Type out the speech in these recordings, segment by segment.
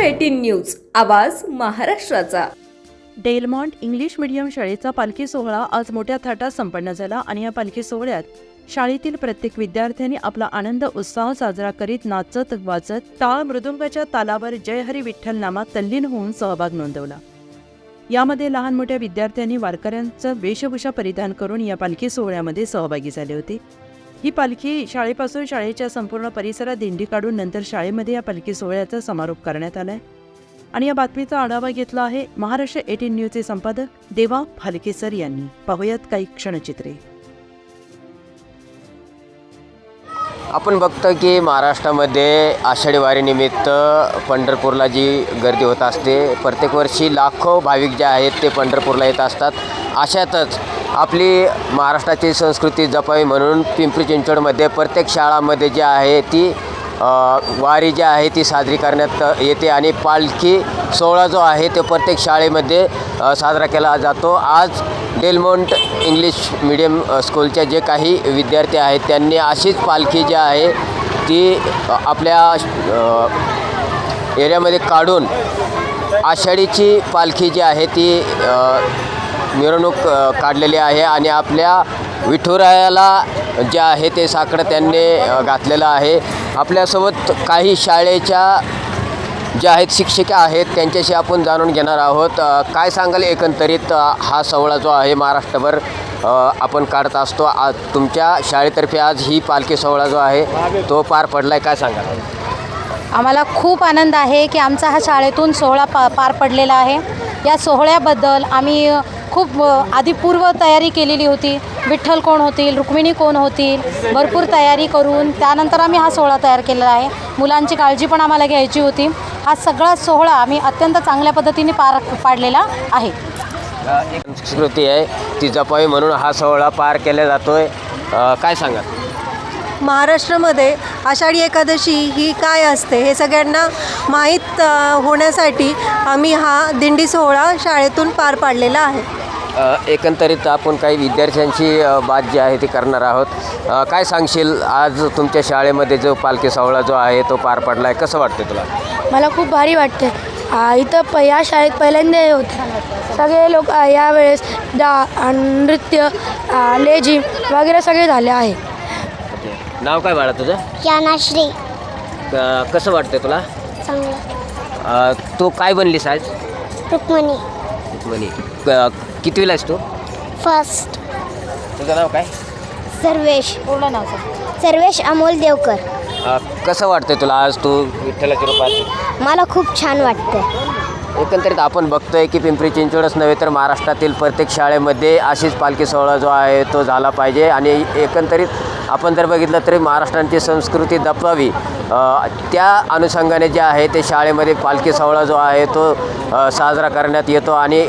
Eighteen news आवाज महाराष्ट्राचा. डेलमॉन्ट English medium शाळेचा पालखी सोहळा आज मोठ्या थाटात संपन्न झाला आणि या पालखी सोहळ्यात शाळेतील प्रत्येक विद्यार्थ्यांनी आपला आनंद उत्साह साजरा करीत नाचत वाचत टाळ मृदुंगाच्या तालावर जय हरी विठ्ठल नामात तल्लीन होऊन सहभाग नोंदवला. यामध्ये लहान मोठ्या विद्यार्थ्यांनी वारकऱ्यांचं वेशभूषा परिधान करून या पालखी सोहळ्यामध्ये सहभागी झाले होते. ही पालखी शाळेपासून शाळेच्या संपूर्ण परिसरात दिंडी काढून नंतर शाळेमध्ये या पालखी सोहळ्याचा समारोप करण्यात आलाय. आणि या बातमीचा आढावा घेतला आहे महाराष्ट्र एटीन न्यूजचे संपादक देवा फालकेसर यांनी. पाहूयात काही क्षणचित्रे. आपण बघतो की महाराष्ट्रामध्ये आषाढी वारीनिमित्त पंढरपूरला जी गर्दी होत असते प्रत्येक वर्षी लाखो भाविक जे आहेत ते पंढरपूरला येत असतात. अशातच आपली महाराष्ट्राची संस्कृती जपावी म्हणून पिंपरी चिंचवडमध्ये प्रत्येक शाळामध्ये जी आहे ती वारी जी आहे ती साजरी करण्यात येते आणि पालखी सोहळा जो आहे तो प्रत्येक शाळेमध्ये साजरा केला जातो. आज डेलमोंट इंग्लिश मीडियम स्कूलच्या जे काही विद्यार्थी आहेत त्यांनी अशीच पालखी जी आहे ती आपल्या एरियामध्ये काढून आषाढीची पालखी जी आहे ती मिरवणूक काढलेली आहे आणि आपल्या विठुरायाला जे आहे ते साकडं त्यांनी घातलेलं आहे. आपल्यासोबत काही शाळेच्या ज्या आहेत शिक्षिका आहेत त्यांच्याशी आपण जाणून घेणार आहोत. काय सांगाल एकंदरीत हा सोहळा जो आहे महाराष्ट्रभर आपण काढत असतो. आज तुमच्या शाळेतर्फे आज ही पालखी सोहळा जो आहे तो पार पडला आहे काय सांगाल? आम्हाला खूप आनंद आहे की आमचा हा शाळेतून सोहळा पा पार पडलेला आहे. या सोहळ्याबद्दल आम्ही खूप आधी पूर्व तयारी केलेली होती. विठ्ठल कोण होतील रुक्मिणी कोण होतील भरपूर तयारी करून त्यानंतर आम्ही हा सोहळा तयार केलेला आहे. मुलांची काळजी पण आम्हाला घ्यायची होती. हा सगळा सोहळा आम्ही अत्यंत चांगल्या पद्धतीने पार पाडलेला आहे. एक संस्कृती आहे ती जपावी म्हणून हा सोहळा पार केला जातोय. आहे काय सांगा महाराष्ट्रामध्ये आषाढी एकादशी ही काय असते हे सगळ्यांना माहीत होण्यासाठी आम्ही हा दिंडी सोहळा शाळेतून पार पाडलेला आहे. एकंदरीत आपण काही विद्यार्थ्यांची बात जी आहे ती करणार आहोत. काय सांगशील? आज तुमच्या शाळेमध्ये जो पालखी सोहळा जो आहे तो पार पडला आहे कसं वाटतं तुला? मला खूप भारी वाटते इथं प या शाळेत पहिल्यांदा हे होते. सगळे लोक यावेळेस डा नृत्य लेझिम वगैरे सगळे झाले आहे. नाव काय बाळा तुझं? यानाश्री अ, कसं वाटतं तुला? चांगलं. अ, तू काय बनलीस आज? रुक्मणी. म्हणी क- कितवीला आहेस तू? फर्स्ट. तुझं नाव काय? सर्वेश. पूर्ण नाव सर्वेश अमोल देवकर. अ, कसं वाटतं तुला आज तू विठ्ठलाच्या रूपात? मला खूप छान वाटतं एकंदरीत आपण बघतोय की पिंपरी चिंचवडच नव्हे तर महाराष्ट्रातील प्रत्येक शाळेमध्ये अशीच पालखी सोहळा जो आहे तो झाला पाहिजे आणि एकंदरीत आपण जर बघितलं तरी महाराष्ट्रांची संस्कृती दपवावी त्या अनुषंगाने जे आहे ते शाळेमध्ये पालखी सोहळा जो आहे तो साजरा करण्यात येतो आणि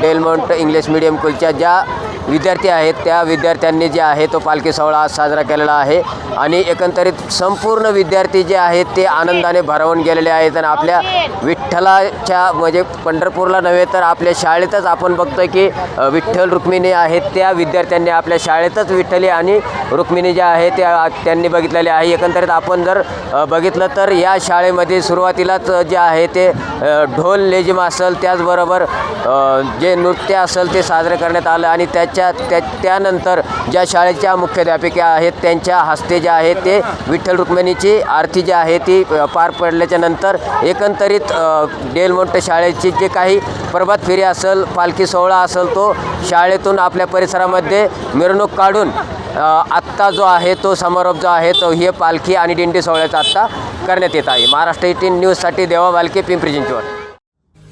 डेलमोंट इंग्लिश मिडियम स्कूलच्या ज्या विद्यार्थी आहेत. त्या विद्यार्थ्यांनी जे आहे तो पालखी सोहळा आज साजरा केलेला आहे. आणि एकंदरीत संपूर्ण विद्यार्थी जे आहेत ते आनंदाने भरवून गेलेले आहेत. आणि आपल्या विठ्ठलाच्या म्हणजे पंढरपूरला नव्हे तर आपल्या शाळेतच आपण बघतो की विठ्ठल रुक्मिणी आहेत. त्या विद्यार्थ्यांनी आपल्या शाळेतच विठ्ठली आणि रुक्मिणी ज्या आहे त्या त्यांनी बघितलेले आहे. एकंदरीत आपण जर बघितलं तर या शाळेमध्ये सुरुवातीलाच जे आहे ते ढोल लेझिम असेल त्याचबरोबर जे नृत्य असेल ते साजरे करण्यात आलं. आणि त्याच्या त्या त्यानंतर ज्या शाळेच्या मुख्याध्यापिका आहेत त्यांच्या हस्ते जे आहे ते विठ्ठल रुक्मिणीची आरती जी आहे ती पार पडल्याच्या नंतर एकंदरीत डेलमोंट शाळेची जे काही प्रभात फेरी असेल पालखी सोहळा असेल तो शाळेतून आपल्या परिसरामध्ये मिरवणूक काढून आत्ता जो आहे तो समारोप जो आहे तो हे पालखी आणि दिंडी सोहळ्याचा आत्ता करण्यात येत आहे. महाराष्ट्र एटीन न्यूजसाठी देवा बालके पिंपरी चिंचवड.